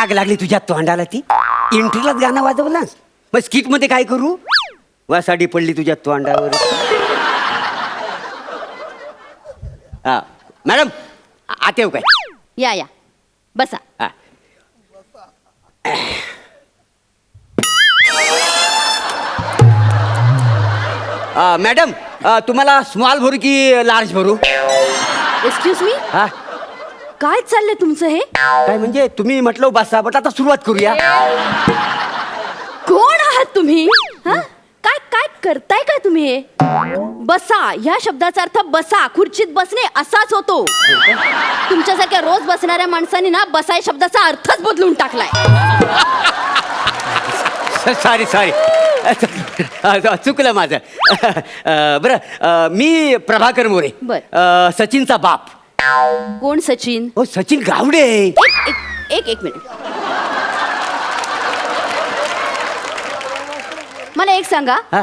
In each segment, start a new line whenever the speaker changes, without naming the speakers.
आग लागली तुझ्या तोंडाला ती. इंट्रीलाच गाणं वाजवलास मग स्किटमध्ये काय करू? वासाडी पडली तुझ्या तोंडावर. हा. मॅडम आत येऊ काय?
या या. बसा.
हा. आ, मॅडम आ, तुम्हाला स्मॉल भरू की लार्ज भरू?
एक्सक्यूज मी
हा.
काय चाललंय तुमचं हे?
काय म्हणजे तुम्ही म्हटलं बसा बट आता सुरुवात करूया.
कोण आहात तुम्ही? हा? काय काय करताय काय तुम्ही हे? बसा ह्या शब्दाचा अर्थ बसा खुर्चीत बसणे असाच होतो. तुमच्यासारख्या रोज बसणाऱ्या माणसांनी ना बसाय शब्दाचा अर्थच बदलून टाकलाय.
सॉरी सॉरी चुकलं माझं. अ, बरं अ, मी प्रभाकर मोरे.
बर.
अ, सचिनचा बाप.
कोण सचिन?
हो सचिन गावडे.
एक एक एक एक मिनिट. मला एक सांगा.
हा.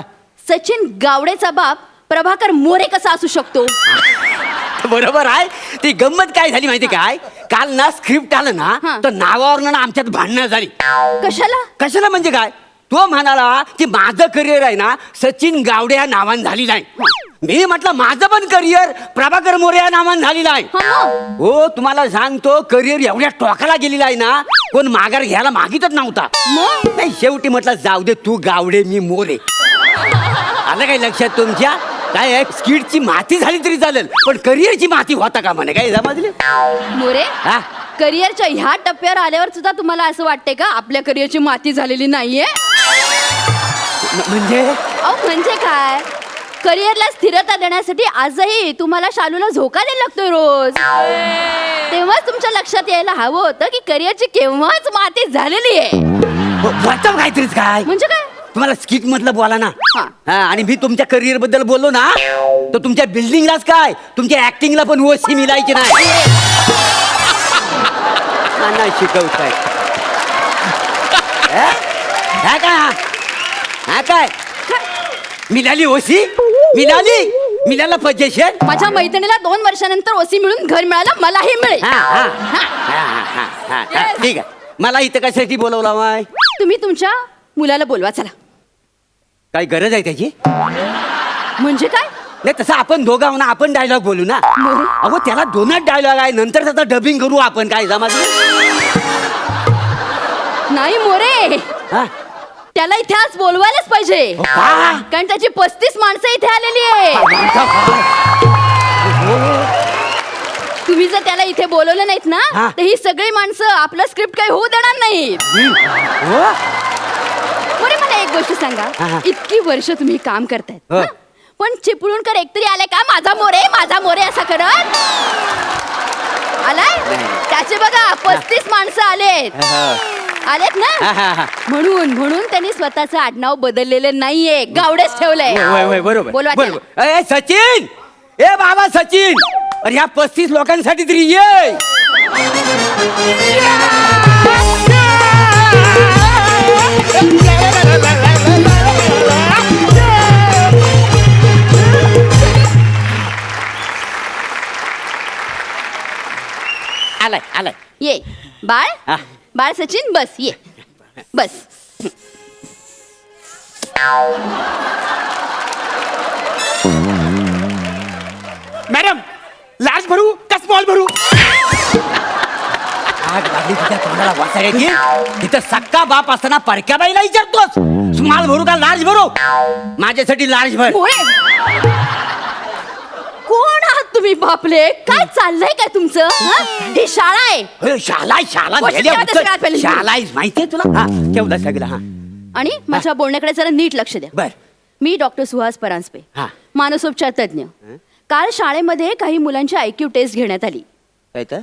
सचिन गावडेचा बाप प्रभाकर मोरे कसा असू शकतो?
बरोबर आहे. ती गंमत काय झाली माहिती काय? काल ना स्क्रिप्ट आलं
हा.
ना तर नावावर ना आमच्यात भांडणं झाली.
कशाला?
कशाला म्हणजे काय? तो म्हणाला की माझं करिअर आहे ना सचिन गावडे या नावान झालेलं आहे मी म्हटलं माझं पण करिअर प्रभाकर मोरे या नावान झालेलं आहे.
हा.
तुम्हाला सांगतो करिअर एवढ्या टोकाला गेलेला आहे ना कोण माघार घ्यायला मागितच नव्हता. नाही शेवटी म्हटलं जाऊ दे तू गावडे मी मोरे. आलं काय लक्षात तुमच्या? काय स्किटची माती झाली तरी चालेल पण करिअरची माती होता का म्हणे? काय समजले?
मोरे
हा?
करिअरच्या ह्या टप्प्यावर आल्यावर सुद्धा तुम्हाला असं वाटते का आपल्या करिअरची माती झालेली नाहीये?
म्हणजे?
अहो म्हणजे काय? करिअरला स्थिरता देण्यासाठी आजही तुम्हाला शालूला झोका द्यायला लागतोय रोज. तेव्हाच तुमच्या लक्षात यायला हवं होतं की करिअरची केव्हाच माती झालेली आहे.
हो, वाटतं काहीतरीच काय.
म्हणजे काय?
तुम्हाला स्किट मधलं बोला ना.
हा.
हा आणि मी तुमच्या करिअरबद्दल बोललो ना तर तुमच्या बिल्डिंगलाच काय? तुमच्या ऍक्टिंगला पण ओशी मिळायची नाही? हा, नाही शिकवताय. हा? हा काय हा? हा काय? मिळाली ओशी मिळाली मिळाला पजेशन
माझ्या मैत्रिणीला दोन वर्षानंतर ओसी मिळून घर मिळालं मलाही मिळेल.
हा हा. हा. हा हा हा हा. ठीक आहे. मला इथं कशासाठी बोलवला माय?
तुम्ही तुमच्या मुलाला बोलवा चला.
काही गरज आहे त्याची?
म्हणजे काय?
नाही तसं आपण दोघं आहो ना आपण डायलॉग बोलू ना? अहो त्याला दोनच डायलॉग आहे. नंतर त्याचा डबिंग करू आपण. काय समजलं
नाही मोरे.
हा?
त्याला इथे आज बोलवायलाच पाहिजे
हो का?
कारण त्याची पस्तीस माणसं इथे आलेली आहे
म्हणता काय?
तुम्ही जर त्याला इथे बोलवलं नाहीत ना
हा.
तर ही सगळी माणसं आपलं स्क्रिप्ट काही होऊ देणार नाहीत
हो?
बरे मला एक गोष्ट सांगा
हा, हा.
इतकी वर्ष तुम्ही काम करतायत
हो.
हं? पण चिपळूणकर एकतरी आलाय का माझा मोरे माझा मोरे असा करत आलाय
नाही.
त्याचे बघा पस्तीस माणसं आलेत
हा,
आलेत
हा,
ना?
हा, हा.
म्हणून म्हणून त्यांनी स्वतःचं आडनाव बदललेलं नाहीये. गावडेच ठेवलंय.
होय, होय, होय, बरोबर.
बोलवा त्याला.
बरोबर. ए सचिन! ए बाबा सचिन! अरे ह्या पस्तीस लोकांसाठी तरी ये! आलाय आलाय.
ये. बाळ?
हा.
बाळ सचिन बस ये. बस.
मॅडम लार्ज भरू का स्मॉल भरू?
आग लागली तुझ्या तोंडाला वाचायची तिथं सक्का बाप असताना परक्या बाईला विचारतोस स्मॉल भरू का लार्ज भरू? माझ्यासाठी लार्ज भर.
बापले काय चाललंय काय तुमचं? हं? ही शाळा आहे.
अरे, शाला शाला
सगळ्यात. पहिली.
शाला आहेस माहितीये तुला? हा ठेवलं सगळं हा.
आणि माझ्या बोलण्याकडे जरा नीट लक्ष द्या.
बर.
मी डॉक्टर सुहास परांजपे
हा.
मानसोपचार तज्ज्ञ. काल शाळेमध्ये काही मुलांची आयक्यू टेस्ट घेण्यात आली.
काय तर?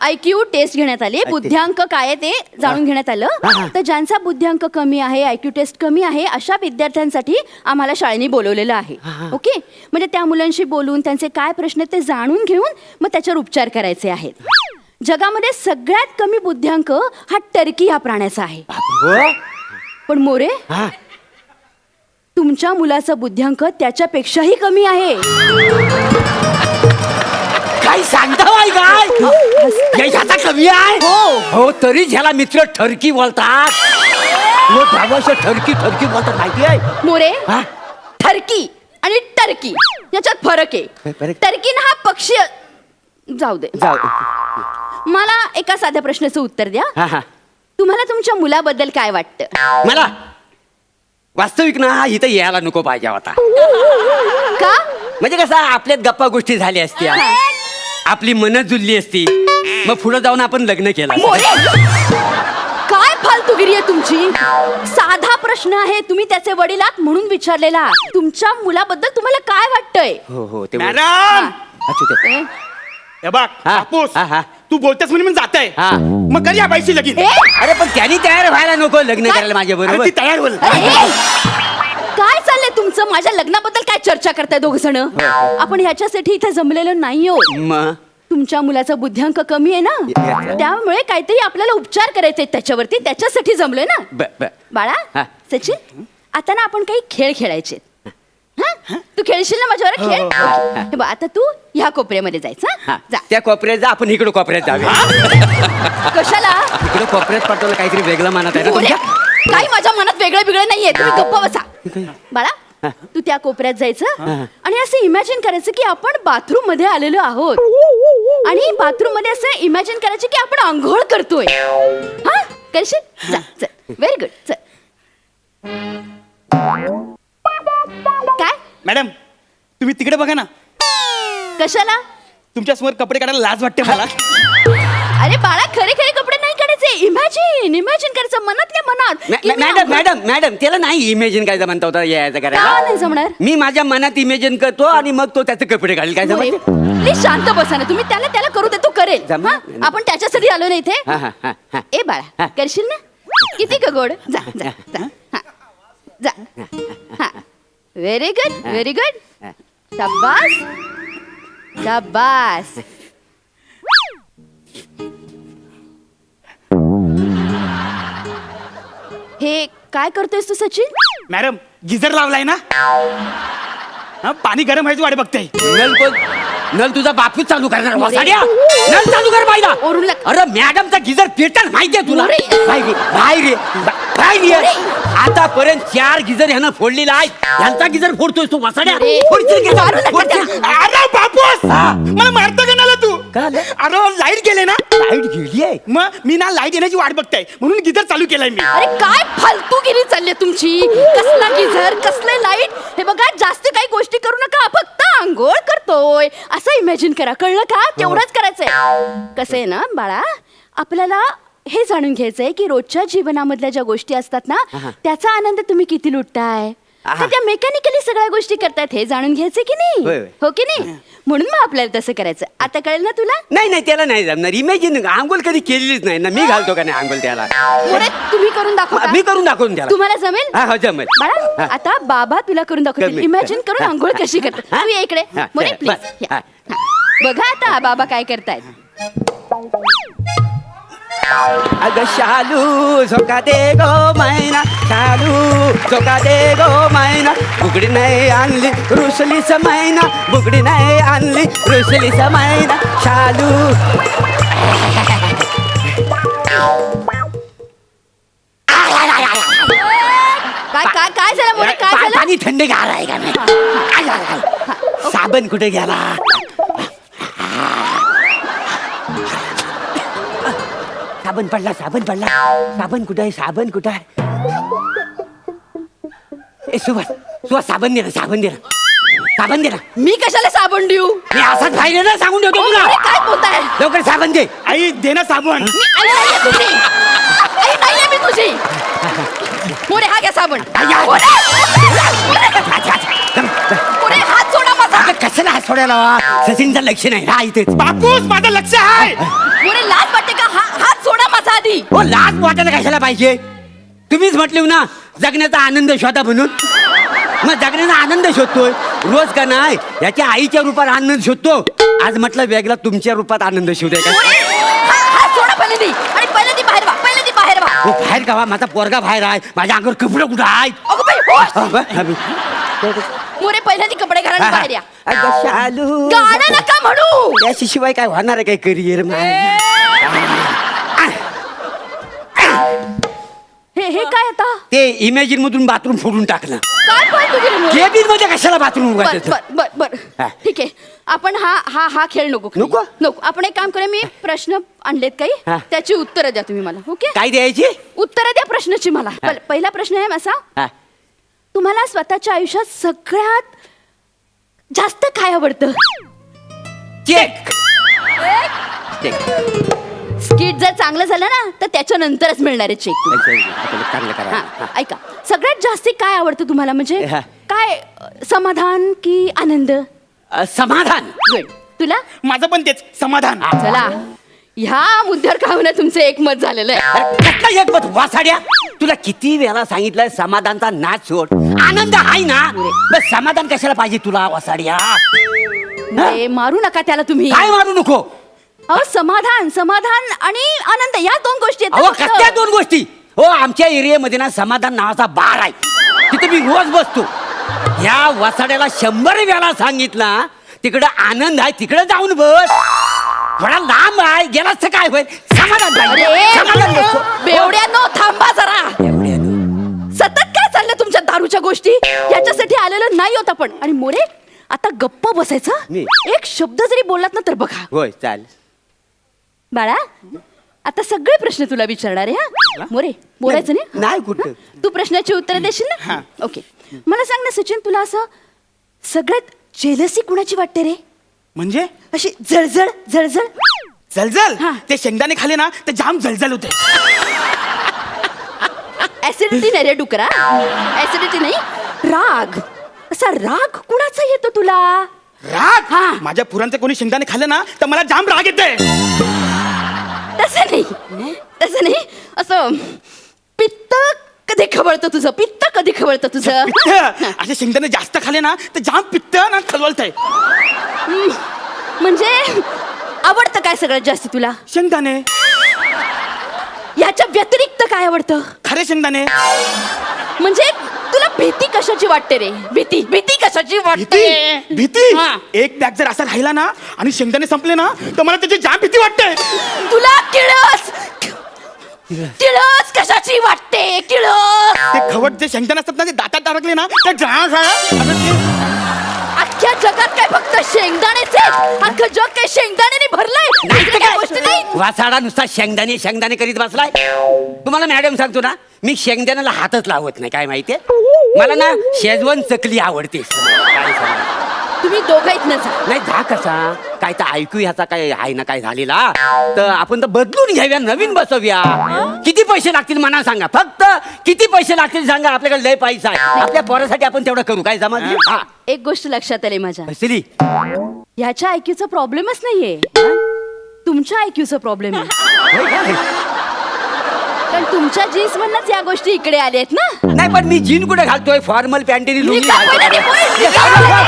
आयक्यू टेस्ट घेण्यात आली. बुद्ध्यांक काय आहे ते जाणून घेण्यात आलं. तर ज्यांचा बुद्ध्यांक कमी आहे आयक्यू टेस्ट कमी आहे अशा विद्यार्थ्यांसाठी आम्हाला शाळेने बोलवलेलं आहे. ओके? म्हणजे त्या मुलांशी बोलून त्यांचे काय प्रश्न ते जाणून घेऊन मग त्याच्यावर उपचार करायचे आहेत. जगामध्ये सगळ्यात कमी बुद्ध्यांक हा टर्की या प्राण्याचा आहे. पण मोरे तुमच्या मुलाचा बुद्ध्यांक त्याच्यापेक्षाही कमी आहे.
काही सांगता बाई काय? कवी आहे?
हो.
हो तरी ह्याला मित्र ठरकी बोलतात. हो ठरकी ठरकी बोलतात माहिती आहे?
मोरे
हा?
ठरकी आणि टर्की याच्यात फरक आहे.
फरक?
टर्कीन हा पक्षी जाऊ दे.
जाऊ
मला एका साध्या प्रश्नाचं उत्तर द्या.
हा हा.
तुम्हाला तुमच्या मुलाबद्दल काय वाटतं?
मला? वास्तविक ना हा इथं यायला नको पाहिजे होता.
का?
म्हणजे कसं आपल्यात गप्पा गोष्टी झाल्या असत्या. आपली मन जुळली असती. मग पुढे जाऊन आपण लग्न केलं.
मोरे! काय फालतूगिरी आहे तुमची? साधा प्रश्न आहे तुम्ही त्याचे वडील आहात म्हणून विचारलेला. तुमच्या मुलाबद्दल तुम्हाला काय वाटतंय?
हो हो ते
मॅडम!
अच्छा ते
ए?
हे बघ
हा,
कापूस.
हा, हा.
तू बोलतेस म्हणून मी जात. आहे
हा.
मग कधी या बाईशी लगीन.
ए?
अरे पण त्यांनी तयार व्हायला नको लग्न
काय?
करायला माझ्या
अरे
बरोबर
ती तयार होईल.
अरे, ए! काय चाललंय तुमचं? माझ्या लग्नाबद्दल काय चर्चा करताय दोघ जण? आपण ह्याच्यासाठी इथे जमलेलो नाही हो
मग?
तुमच्या मुलाचा बुद्ध्यांक कमी आहे ना? त्यामुळे काहीतरी आपल्याला उपचार करायचे आहेत त्याच्यावरती. त्याच्यासाठी जमलोय ना?
ब- ब-
बाळा
हा.
सचिन आता ना आपण काही खेळ खेळायचे हा? तू खेळशील ना माझ्यावर? खेळ? ओके. हे. बघ, आता तू ह्या कोपऱ्यामध्ये जायचं
हा.
हा? जा.
त्या कोपऱ्यात जा आपण इकडे कोपऱ्यात जाऊया.
कशाला?
इकडे कोपऱ्यात पडतो काहीतरी वेगळं मानत आहे ना
काही माझ्या मनात वेगळं बिगळं नाहीये. तुम्ही गप्प बसा. बाळा तू त्या कोपऱ्यात जायचं? आणि असं इमॅजिन करायचं की आपण बाथरूममध्ये आलेलो आहोत. आणि बाथरूममध्ये असं इमॅजिन करायचं की आपण आंघोळ करतोय. हा? करशील व्हेरी गुड चल. काय?
मॅडम तुम्ही तिकडे बघा ना.
कशाला?
तुमच्यासमोर कपडे काढायला लाज वाटते मला.
अरे बाळा खरे खरे कपडे नाही काढायचे इमॅजिन इमॅजिन करायचं मनातल्या मनात.
मॅ-
की मी
मॅडम
आंघोळ-
मॅडम मॅडम त्याला नाही इमेजिन काय म्हणता होता यायचं
का
करायला.
नाही जमणार?
मी माझ्या मनात इमेजिन करतो आणि मग तो त्याचे कपडे घालेल. काय
प्लीज शांत बसा ना तुम्ही त्याला त्याला करू दे तो करेल.
जमलं?
हा? आपण त्याच्यासाठी आलो ना इथे.
हा, हा, हा, हा.
ए बाळा करशील ना? किती गोड जा जा जा. हा. जा. हा व्हेरी गुड व्हेरी गुड शाबास. शाबास. हे काय करतोयस तू सचिन
मॅडम गिझर लावलाय ना हा, पाणी गरम व्हायची वाट बघते
नल कोण नल तुझा बापूच चालू करणार वसाड्या नल चालू कर पाहिला
ओरडू लाग-
अरे मॅडमचा गिझर पेटल माहितीये तुला. बाहेर ये, बाहेर ये, बा- बाहेर ये.
मोरे.
आतापर्यंत चार गिझर ह्यानं फोडलेला आहे ह्यांचा गिझर फोडतोय तू वसाड्या
मोरे.
फोडशील गिझर,
मारू नका
फोडशील.
त्याला.
अरे बापूस
हा.
मला मारतं का नाला तू
का आलं?
अरे लाइट गेले ना?
लाइट गेली आहे?
मग मी ना लाइट येण्याची वाट बघताय. म्हणून गिझर चालू केलाय मी.
अरे काय फालतूगिरी चालली आहे तुमची? कसला गिझर कसले लाइट? हे बघा जास्त काही गोष्टी करू नका. फक्त आंघोळ करतोय. असं इमॅजिन करा. कळलं का? तेवढंच करायचंय. कसं आहे ना बाळा? आपल्याला हे जाणून घ्यायचंय की रोजच्या जीवनामधल्या ज्या गोष्टी असतात ना. त्याचा आनंद तुम्ही किती लुटताय. तर त्या मेकॅनिकली सगळ्या गोष्टी करतायत हे जाणून घ्यायचं की
होय,
नाही
होय.
हो की नाही म्हणून मग आपल्याला तसं करायचं आता कळेल ना तुला
नाही नाही त्याला नाही जमणार इमेजिन आंघोळ कधी केलेलीच नाही ना मी घालतो का नाही आंघोळ त्याला
तुम्ही करून दाखवा
मी करून दाखवून त्याला
तुम्हाला जमेल
हा, हो, जमेल.
बाळा
हा.
आता बाबा तुला करून दाखवतील
जमेल.
इमॅजिन करून
हा.
आंघोळ कशी करतात
हा.
तू ये इकडे
हा,
मोरे
चला,
प्लीज
बस.
या.
हा.
हा. बघा आता बाबा काय करतायत
अग शालू झोका दे गो मैना. शालू झोका दे गो मैना. बुगडी नाही आणली रुसली मैना. बुगडी नाही आणली रुसली मैना. शालू.
काय काय काय झालं मोरे काय झालं?
पाणी थंड घालाय का नाही? आय, आय, आय. साबण कुठे गेला? साबण पडला साबण पडला. साबण कुठे आहे? साबण कुठे आहे? ए सुभाष सुभाष साबण दे ना साबण दे ना. साबण दे ना.
मी कशाला साबण देऊ?
मी असाच पाहिजे ना सांगून ठेवतो
ओ,
तुला.
मोरे, काय बोलताय
लवकर साबण दे.
आई दे ना साबण.
मी आई नाहीये तुझी. आई नाहीये मी तुझी. मोरे हा घ्या साबण.
आई, आई.
मोरे, मोरे, मोरे, हात सोडा माझा.
अगं कशाला हात सोडायला? सचिनचं लक्ष नाही. इथेच.
बापूस माझं लक्ष आहे.
मोरे लाज वाटते का? माझा आधी
हो लाज वाटायला कशाला पाहिजे? तुम्हीच म्हटले ना जगण्याचा आनंद शोधा म्हणून. मग जगण्याचा आनंद शोधतोय. रोज का नाही? याच्या आईच्या रूपात आनंद शोधतो. आज म्हटलं वेगळा तुमच्या रूपात आनंद शोधाय का?
हा- बाहेर व्हा पहिल्यांदी बाहेर व्हा.
हो बाहेर का वा? माझा पोरगा बाहेर आहे. माझ्या अंगावर कपडे कुठं आहेत?
अगं बाई, होश.
हा, बा- हा, मी-
मोरे पहिल्यांदा कपडे घाला आणि बाहेर या.
अगं शालू.
गाणं नका म्हणू!
याशिवाय काय होणार आहे काय करिअर?
हे हे काय आता?
ते इमॅजिन मधून बाथरूम फोडून टाकलं.
काय?
केबिनमध्ये कशाला बाथरूम
बर
उगाच
बर बर बर.
हा.
ठीक आहे. आपण हा हा हा खेळ नको खेळू.
नको?
नको. आपण एक काम करूया मी प्रश्न आणलेत काही. त्याची उत्तरं द्या तुम्ही मला ओके?
काय द्यायची?
उत्तरं द्या प्रश्नाची मला. पल- पहिला प्रश्न आहे माझा.
हा.
तुम्हाला स्वतःच्या आयुष्यात सगळ्यात जास्त काय आवडतं?
चेक चेक
स्किट जर चांगलं झालं ना तर त्याच्यानंतरच मिळणार आहे चेक
चांगलं करा.
हा ऐका. सगळ्यात जास्ती काय आवडतं तुम्हाला? म्हणजे
हा.
काय अ, समाधान की आनंद?
अ, समाधान.
तुला?
माझं पण तेच समाधान.
चला. ह्या मुद्द्यावर का तुमचं एकमत झालेलं आहे?
अरे, कसला एक मत वासाड्या तुला किती वेळा सांगितलंय समाधानचा नाच सोड आनंद आहे ना? बस समाधान कशाला पाहिजे तुला वासाड्या?
मारू नका त्याला तुम्ही.
काय मारू नको?
अहो समाधान समाधान आणि आनंद या दोन गोष्टी आहेत
अहो
ना फक्त.
कसल्या दोन गोष्टी? हो आमच्या एरियामध्ये ना समाधान नावाचा बार आहे. तिथे मी रोज बसतो. ह्या वसाड्याला शंभर वेळा सांगितला तिकडं आनंद आहे तिकडे जाऊन बस. थोडा लांब आहे गेलाच तर काय होईल? समाधान पाहिजे.
बेवड्यानो थांबा जरा. सतत काय चाललं तुमच्या दारूच्या गोष्टी? याच्यासाठी आलेलं नाही होत आपण. आणि मोरे आता गप्प बसायचं
मी?
एक शब्द जरी बोललात ना तर बघा.
होय चाल
बाळा आता सगळे प्रश्न तुला विचारणार आहे हा? मोरे बोलायचं नाही?
नाही कुठं.
तू प्रश्नाची उत्तर देशील ना? ओके. मला सांग ना सचिन तुला असं सगळ्यात जेलसी कुणाची वाटते रे?
म्हणजे?
अशी जळजळ जळजळ?
जलजल
हा.
ते शेंगदाणे खाले ना ते जाम जलजल होते.
ऍसिडिटी नाही रे डुकरा. ऍसिडिटी नाही. राग. असा राग कुणाचा येतो तुला?
राग?
हा.
माझ्या पुरांचे कोणी शेंगदाणे खाल्ले ना तर मला जाम राग येते
तसं नाही. तसं नाही. असं पित्त कधी खवळतं तुझं? पित्त कधी खवळतं तुझं?
पित्त? असे शेंगदाणे जास्त खाले ना तर जाम पित्त ना खलवलतंय
म्हणजे आवडतं काय सगळ्यात जास्त तुला?
शेंगदाणे.
याच्या व्यतिरिक्त काय आवडतं?
खरे शेंगदाणे.
म्हणजे तुला भीती कशाची वाटते रे? भीती भीती कशाची वाटते?
भीती? भीती?
हा.
एक बॅग जर असा राहिला ना आणि शेंगदाणे संपले ना तर मला त्याची जाम भीती वाटते.
तुला किळस! किळस कशाची वाटते? किळस!
ते खवट जे शेंगदाणे असतात ना ते दातात अडकले ना ते जा जा असं ते-
अख्ख्या जगात काय फक्त शेंगदाणेच आहेत? अख्खं जग काय शेंगदाण्याने भरलंय? दुसरं काय? गोष्ट नाही?
वासाडा नुसता शेंगदाणे शेंगदाणे करीत बसलाय. तुम्हाला मॅडम सांगतो ना मी शेंगदाण्याला हातच लावत नाही काय माहितीये? मला ना शेजवन चकली आवडते. काय सांगू?
तुम्ही दोघं ना जा.
नाही जा कसा? काय तर ऐकू ह्याचा काय आहे ना काय झालेला? तर आपण तर बदलून घेऊया नवीन बसवूया. किती पैसे लागतील मला सांगा. फक्त किती पैसे लागतील सांगा आपल्याकडे लय पैसा आहे. आपल्या पोरासाठी आपण तेवढं करू. काय जमा हा.
एक गोष्ट लक्षात आली माझ्या. ह्याच्या आयक्यूचा प्रॉब्लेमच नाहीये. तुमच्या आयक्यूचा प्रॉब्लेम आहे.
होय का?
कारण तुमच्या जीन्स मधनच या गोष्टी इकडे आल्या आहेत ना?
नाही पण मी जीन कुठे घालतोय? फॉर्मल पॅन्टीनी लुंगी घालतोय.